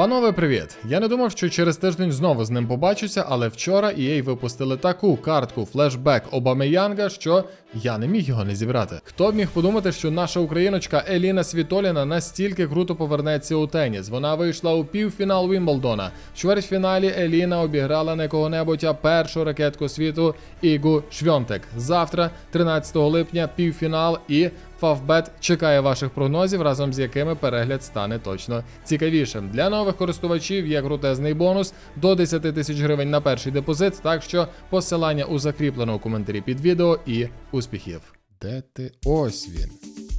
Панове, привіт! Я не думав, що через тиждень знову з ним побачуся, але вчора EA випустили таку картку флешбек Обамеянга, що я не міг його не зібрати. Хто б міг подумати, що наша україночка Еліна Світоліна настільки круто повернеться у теніс? Вона вийшла у півфінал Вімблдона. В чвертьфіналі Еліна обіграла не кого-небудь, першу ракетку світу Ігу Швьонтек. Завтра, 13 липня, півфінал і Фавбет чекає ваших прогнозів, разом з якими перегляд стане точно цікавішим. Для нових користувачів є крутезний бонус до 10 тисяч гривень на перший депозит. Так що посилання у закріпленому коментарі під відео і успіхів. Де ти? Ось він.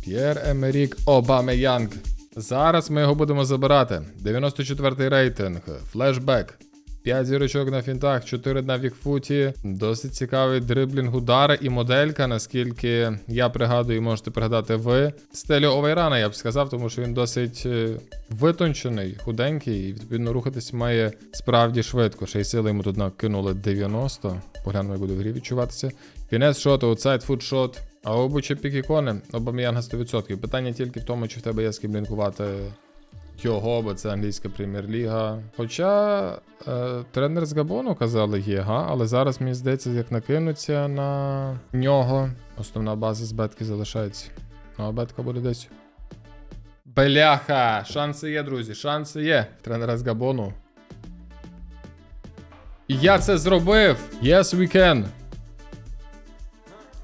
П'єр Емерік Обамеянг. Зараз ми його будемо забирати. 94-й рейтинг, флешбек. 5 зірочок на фінтах, 4 на вікфуті. Досить цікавий дриблінг удари і моделька, наскільки я пригадую, можете пригадати ви. В стилі Овейрана, я б сказав, тому що він досить е, витончений, худенький, і відповідно рухатись має справді швидко. Ще й сили йому тут накинули 90. Поглянемо, як буде в грі відчуватися. Фінес шот, аутсайд фут шот. А обучі пік-ікони, Обам'янга 100%. Питання тільки в тому, чи в тебе є з ким лінкувати його, бо це англійська прем'єр-ліга. Хоча е, тренер з Габону казали є, га, але зараз мені здається, як накинуться на нього. Основна база з бетки залишається. Ну, а бетка буде десь. Бляха! Шанси є, друзі, шанси є. Тренера з Габону. Я це зробив! Yes, we can!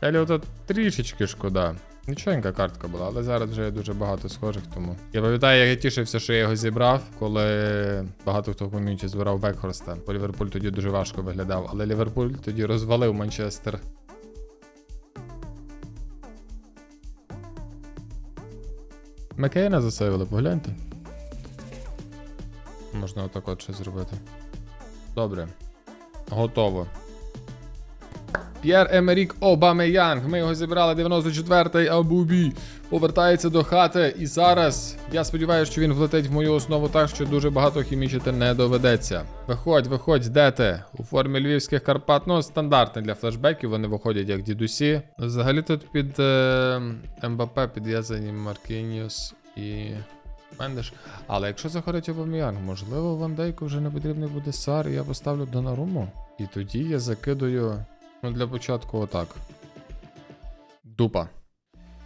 Еліота трішечки шкода. Нічогенька картка була, але зараз вже є дуже багато схожих, тому. Я пам'ятаю, як я тішився, що я його зібрав, коли багато хто в ком'юніті збирав Бекхорста. Бо Ліверпуль тоді дуже важко виглядав, але Ліверпуль тоді розвалив Манчестер. Макейна засейвили, погляньте. Можна отак от щось зробити. Добре. Готово. П'єр Емерік Обамеянг. Ми його зібрали 94-й Абубі. Повертається до хати. І зараз я сподіваюся, що він влетить в мою основу так, що дуже багато хімічити не доведеться. Виходь, виходь, де ти? У формі львівських Карпат. Ну, стандартне для флешбеків, вони виходять як дідусі. Взагалі тут під е, МБП підв'язані Маркініус і. Мендеш. Але якщо заходить Обам'янг, можливо, Ван Дейку вже не потрібний буде Сар, і я поставлю Донаруму. І тоді я закидую. Ну, для початку отак. Дупа.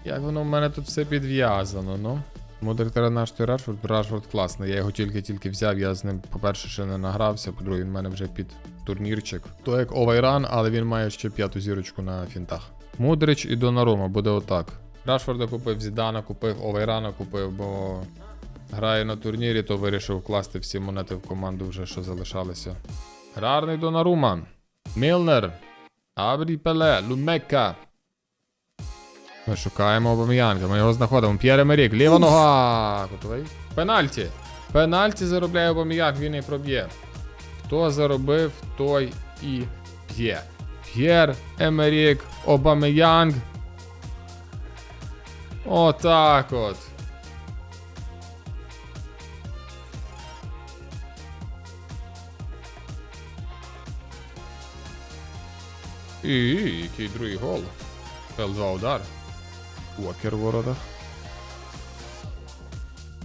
Як воно в мене тут все підв'язано, ну. Мудрик наш той Рашфорд, Рашфорд класний. Я його тільки-тільки взяв, я з ним, по-перше, ще не награвся, по-друге, він в мене вже під турнірчик. То як Овайран, але він має ще п'яту зірочку на фінтах. Мудрич і Донарума, буде отак. Рашфорда купив, Зідана купив, Овайрана купив, бо грає на турнірі, то вирішив вкласти всі монети в команду вже, що залишалися. Гарний Донарума. Мілнер. Абрі Пеле, Лумека. Ми шукаємо Обам'янга, ми його знаходимо. П'єре Мерік, ліва нога. Готовий? Пенальті. Пенальті заробляє Обам'янг, він і проб'є. Хто заробив, той і п'є. П'єр Емерік Обам'янг. Отак от. І який другий гол. Л2 удар. Уокер в воротах.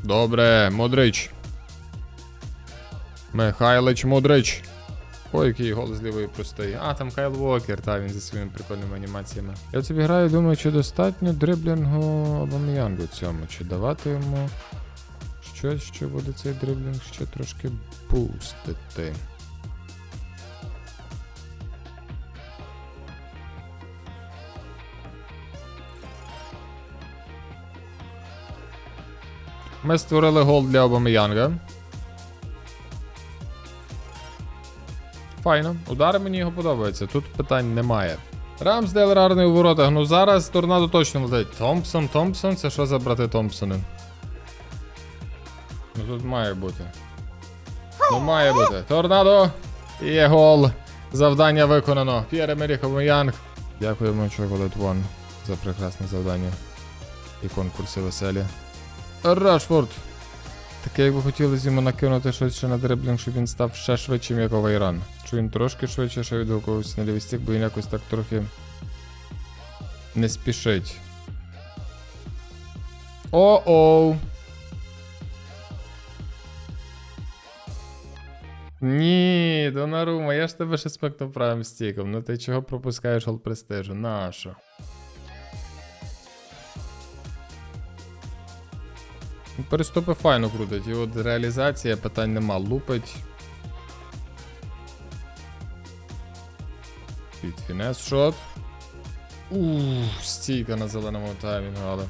Добре, Модрич. Михайлич Модрич. Ой, який гол з лівої простий. А, там Кайл Уокер, та він зі своїми прикольними анімаціями. Я собі граю, думаю, чи достатньо дриблінгу Обам'янгу цьому, чи давати йому щось, що буде цей дриблінг ще трошки бустити. Ми створили гол для Обамеянга. Файно. Удари мені його подобаються. Тут питань немає. Рамсдейл рарний у воротах. Ну зараз торнадо точно летить. Томпсон, Томпсон, це що за брати Томпсони? Ну тут має бути. Ну має бути. Торнадо! Є гол. Завдання виконано. П'єре Меріх Обамеянг. Дякуємо, Chocolate One, за прекрасне завдання. І конкурси веселі. Рашфорд. Таке, якби хотілося йому накинути щось ще на дриблінг, щоб він став ще швидшим, як Овайран. Що він трошки швидше ще відгукувався на лівий стік, бо він якось так трохи не спішить. О-оу. Ні, Донарума, я ж тебе ще спектом правим стіком. Ну ти чого пропускаєш гол престижу? Нащо? Переступи файно крутить. І от реалізація питань нема. Лупить. Під фінес шот. Ух, стійка на зеленому таймінгу, але.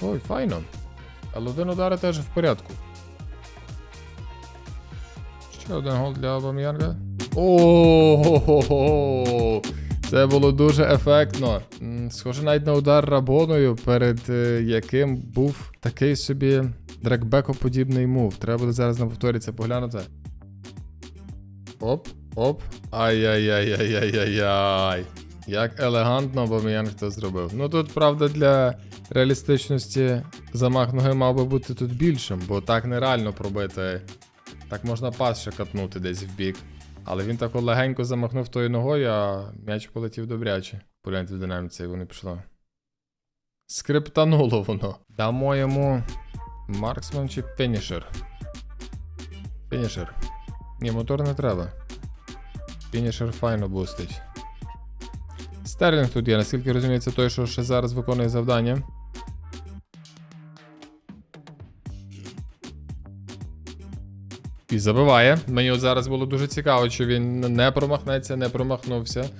Ой, файно. Але один удар теж в порядку. Ще один гол для Абам'янга. Ого! Це було дуже ефектно. Схоже навіть на удар рабоною, перед е, яким був такий собі дрекбекоподібний мув. Треба буде зараз на повторі це поглянути. Оп, оп. Ай-яй-яй-яй-яй-яй. Як елегантно Абам'янг то зробив. Ну тут, правда, для реалістичності замах ноги мав би бути тут більшим, бо так нереально пробити. Так можна пас ще катнути десь в бік. Але він так легенько замахнув тою ногою, а м'яч полетів добряче. Погляньте в динаміці, як вони пішло. Скриптануло воно. Дамо йому марксман чи фінішер. Фінішер. Ні, мотор не треба. Фінішер файно бустить. Стерлінг тут є, наскільки розумію, це той, що ще зараз виконує завдання. І забиває. Мені от зараз було дуже цікаво, чи він не промахнеться, не промахнувся.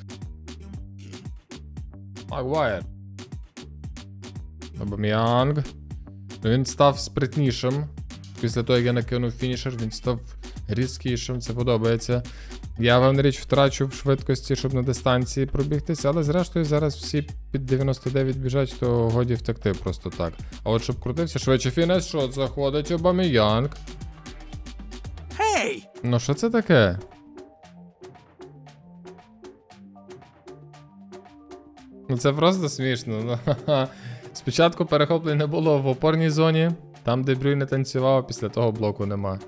Магуайр. Абам'янг. Ну, Він став спритнішим. Після того, як я накинув фінішер, він став різкішим, це подобається. Я певна річ втрачу в швидкості, щоб на дистанції пробігтися, але зрештою зараз всі під 99 біжать, то годі втекти просто так. А от щоб крутився, швидше фінес, що заходить Обаміянг. Ну що це таке? Ну це просто смішно. Ну. Спочатку перехоплень не було в опорній зоні, там де Брюй не танцював, після того блоку нема.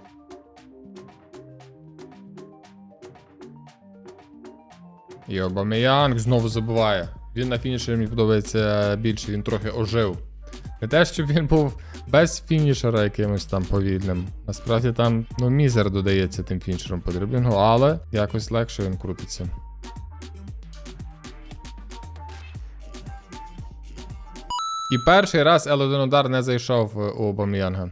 І Обамеянг знову забуває. Він на фінішері мені подобається більше, він трохи ожив. Не те, щоб він був без фінішера якимось там повільним. Насправді там ну, мізер додається тим фінішером по дриблінгу, але якось легше він крутиться. І перший раз L1 удар не зайшов е, у Обам'янга.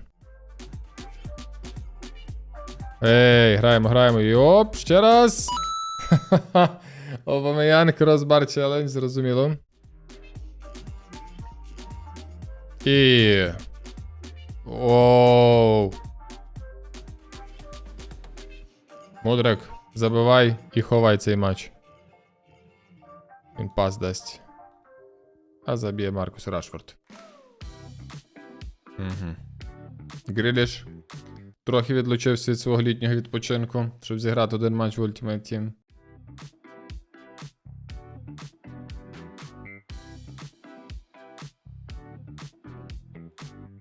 Ей, граємо, граємо. Йоп, ще раз. Обам'янг розбар челендж, зрозуміло. І. Оу. Мудрик, забивай і ховай цей матч. Він пас дасть. А заб'є Маркус Рашфорд. Угу. Гриліш трохи відлучився від свого літнього відпочинку, щоб зіграти один матч в Ultimate Team.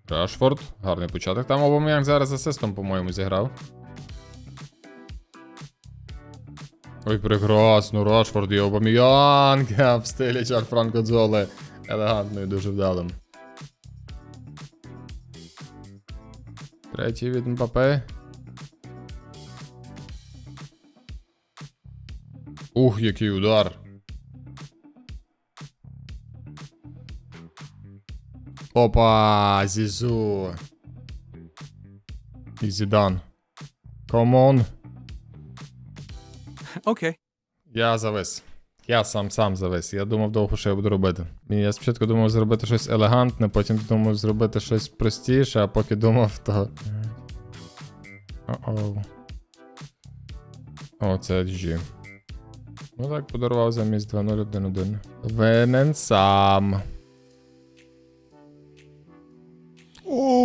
Рашфорд, гарний початок. Там Обам'янг зараз асистом, по-моєму, зіграв. Ой, прекрасно, Рашфорд і Обам'янг в стилі Франко Дзоле. Елегантно і дуже вдалим. Третій від Мбапе. Ух, який удар. Опа, Зізу. Зідан. Комон. Okay. Я завис. Я сам сам завис. Я думав довго, що я буду робити. І я спочатку думав зробити щось елегантне, потім думав зробити щось простіше, а поки думав, то. О-оу. О, це GG. Ну так, подарував замість 2-0-1-1. Винен сам.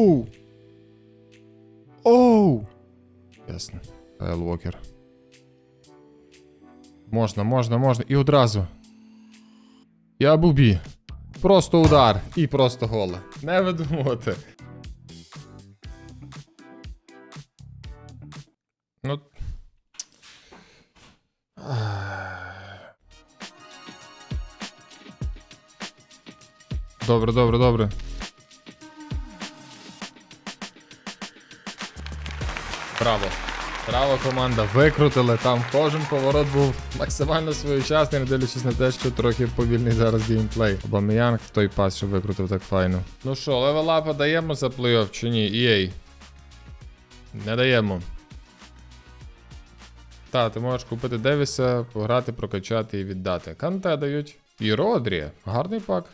Оу! Оу! Ясно. Кайл Уокер. Можна, можна, можна. І одразу. Я бубі. Просто удар. І просто гол. Не видумувати. Ну. Добре, добре, добре. Браво. Браво, команда, викрутили. Там кожен поворот був максимально своєчасний, не дивлячись на те, що трохи повільний зараз геймплей. Обамеянг той пас, що викрутив так файно. Ну що, левелапа даємо за плей-офф чи ні? EA. Не даємо. Та, ти можеш купити Девіса, пограти, прокачати і віддати. Канте дають. І Родрі. Гарний пак.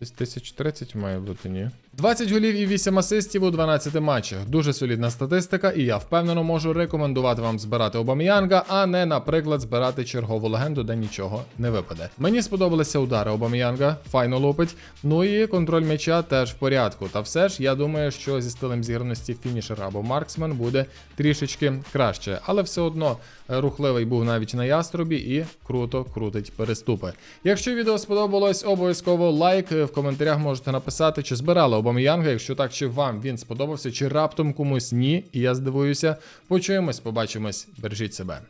Десь 1030 має бути, ні. 20 голів і 8 асистів у 12 матчах. Дуже солідна статистика, і я впевнено можу рекомендувати вам збирати Обам'янга, а не, наприклад, збирати чергову легенду, де нічого не випаде. Мені сподобалися удари Обам'янга, файно лупить. Ну і контроль м'яча теж в порядку. Та все ж я думаю, що зі стилем зіграності фінішер або марксмен буде трішечки краще, але все одно е, рухливий був навіть на яструбі і круто крутить переступи. Якщо відео сподобалось, обов'язково лайк. Е, В коментарях можете написати, чи збирали Обам'янга, якщо так, чи вам він сподобався, чи раптом комусь ні. І я здивуюся. Почуємось, побачимось, бережіть себе.